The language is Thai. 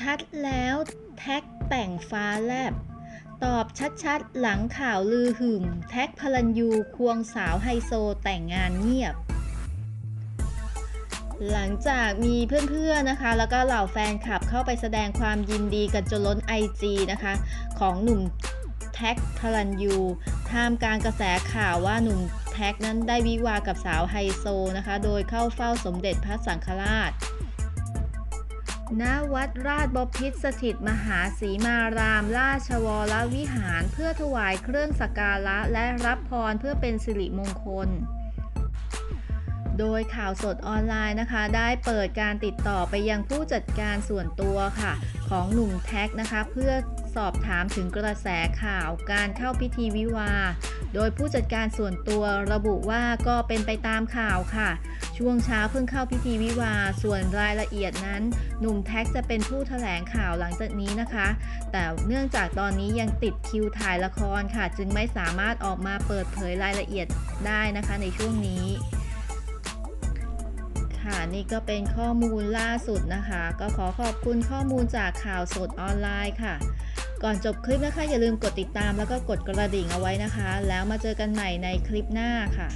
ชัดๆแล้วแท็กแต่งฟ้าแลบ ตอบชัดๆ หลังข่าวลือหึ่ม แท็กพลันยูควงสาวไฮโซแต่งงานเงียบ หลังจากมีเพื่อนๆนะคะ แล้วก็เหล่าแฟนคลับเข้าไปแสดงความยินดีกันจนล้น IG นะคะ ของหนุ่มแท็กพลันยูท่ามกลางกระแสข่าวว่าหนุ่มแท็กนั้นได้วิวากับสาวไฮโซนะคะ โดยเข้าเฝ้าสมเด็จพระสังฆราช ณวัดราชบพิตรสถิตมหาสีมาราม ราชวรวิหารเพื่อถวายเครื่องสักการะและรับพรเพื่อเป็นสิริมงคล โดยข่าวสดออนไลน์นะคะ ได้เปิดการติดต่อไปยังผู้จัดการส่วนตัวค่ะ ของหนุ่มแท็กนะคะ เพื่อสอบถามถึงกระแสข่าวการเข้าพิธีวิวา โดยผู้จัดการส่วนตัวระบุว่าก็เป็นไปตามข่าวค่ะ ช่วงเช้าเพิ่งเข้าพิธีวิวา ส่วนรายละเอียดนั้น หนุ่มแท็กจะเป็นผู้แถลงข่าวหลังจากนี้นะคะ แต่เนื่องจากตอนนี้ยังติดคิวถ่ายละครค่ะ จึงไม่สามารถออกมาเปิดเผยรายละเอียดได้นะคะในช่วงนี้ค่ะนี่ก็เป็นข้อมูลล่าสุดนะคะ ก็ขอขอบคุณข้อมูลจากข่าวสดออนไลน์ค่ะ ก่อนจบคลิปนะคะ อย่าลืมกดติดตามแล้วก็กดกระดิ่งเอาไว้นะคะ แล้วมาเจอกันใหม่ในคลิปหน้าค่ะ